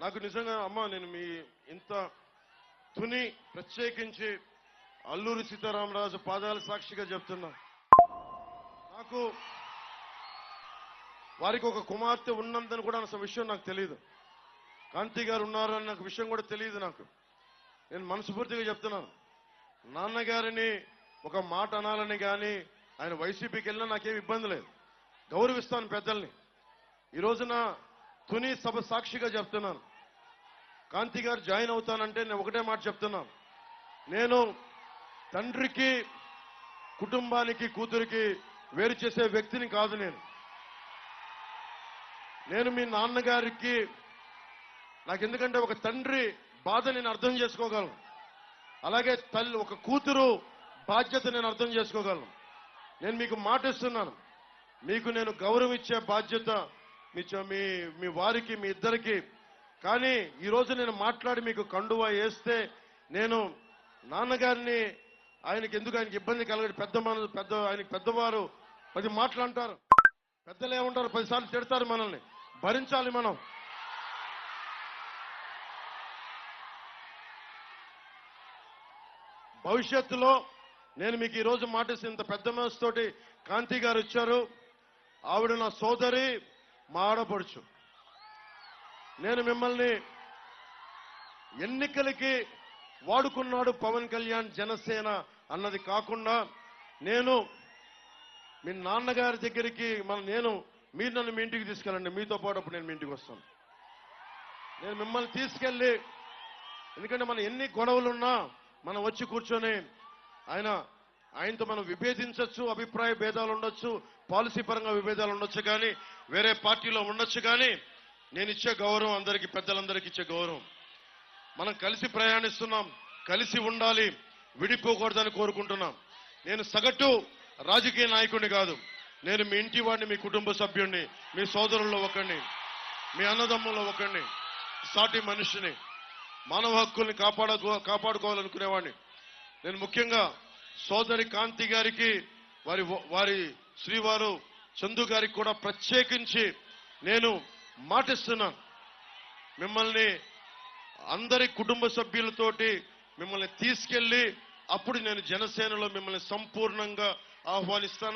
నాకు నిజంగా అమ్మ నేను మీ ఇంత తుని ప్రత్యేకించి అల్లూరి సీతారామరాజు పాదాల సాక్షిగా చెప్తున్నా. నాకు వారికి ఒక కుమార్తె ఉన్నందని కూడా అసలు విషయం నాకు తెలియదు కాంతి గారు ఉన్నారు అన్న విషయం కూడా తెలియదు నాకు. నేను మనస్ఫూర్తిగా చెప్తున్నాను. నాన్నగారిని ఒక మాట అనాలని కానీ ఆయన వైసీపీకి వెళ్ళినా నాకేం ఇబ్బంది లేదు. గౌరవిస్తాను పెద్దల్ని. ఈ రోజున కొని సభ సాక్షిగా చెప్తున్నాను. కాంతి గారు జాయిన్ అవుతానంటే నేను ఒకటే మాట చెప్తున్నాను. నేను తండ్రికి కుటుంబానికి కూతురికి వేరు చేసే వ్యక్తిని కాదు నేను. నేను మీ నాన్నగారికి నాకు ఎందుకంటే ఒక తండ్రి బాధ నేను అర్థం చేసుకోగలను. అలాగే తల్లి ఒక కూతురు బాధ్యత నేను అర్థం చేసుకోగలను. నేను మీకు మాట ఇస్తున్నాను మీకు నేను గౌరవం ఇచ్చే బాధ్యత మీ మీ మీ వారికి మీ ఇద్దరికి. కానీ ఈరోజు నేను మాట్లాడి మీకు కండువా వేస్తే నేను నాన్నగారిని ఆయనకి ఎందుకు ఆయనకి ఇబ్బంది కలగదు పెద్ద మన పెద్ద ఆయనకి పెద్దవారు పది మాటలు అంటారు. పెద్దలు ఏమంటారు? పదిసార్లు తిడతారు మనల్ని. భరించాలి మనం. భవిష్యత్తులో నేను మీకు ఈరోజు రోజు మాటేసి ఇంత పెద్ద మనసుతోటి కాంతి గారు వచ్చారు. ఆవిడ నా సోదరి. మా ఆడపడుచు నేను మిమ్మల్ని ఎన్నికలకి వాడుకున్నాడు పవన్ కళ్యాణ్ జనసేన అన్నది కాకుండా నేను మీ నాన్నగారి దగ్గరికి మన నేను మీరు నన్ను మీ ఇంటికి తీసుకెళ్ళండి. మీతో పాటు అప్పుడు నేను మీ ఇంటికి వస్తాను. నేను మిమ్మల్ని తీసుకెళ్ళి ఎందుకంటే మన ఎన్ని గొడవలున్నా మనం వచ్చి కూర్చొని ఆయన ఆయనతో మనం విభేదించవచ్చు అభిప్రాయ భేదాలు ఉండొచ్చు పాలసీ పరంగా విభేదాలు ఉండొచ్చు కానీ వేరే పార్టీలో ఉండొచ్చు కానీ నేను ఇచ్చే గౌరవం అందరికీ పెద్దలందరికీ ఇచ్చే గౌరవం. మనం కలిసి ప్రయాణిస్తున్నాం కలిసి ఉండాలి విడిపోకూడదని కోరుకుంటున్నాం. నేను సగటు రాజకీయ నాయకుడిని కాదు నేను మీ ఇంటి వాడిని మీ కుటుంబ సభ్యుడిని మీ సోదరుల్లో ఒకరిని మీ అన్నదమ్ముల్లో ఒకరిని సాటి మనిషిని మానవ హక్కుల్ని కాపాడ కాపాడుకోవాలనుకునేవాడిని. నేను ముఖ్యంగా సోదరి కాంతి గారికి వారి వారి శ్రీవారు చందు గారికి కూడా ప్రత్యేకించి నేను మాటిస్తున్నాను మిమ్మల్ని అందరి కుటుంబ సభ్యులతోటి మిమ్మల్ని తీసుకెళ్ళి అప్పుడు నేను జనసేనలో మిమ్మల్ని సంపూర్ణంగా ఆహ్వానిస్తాను.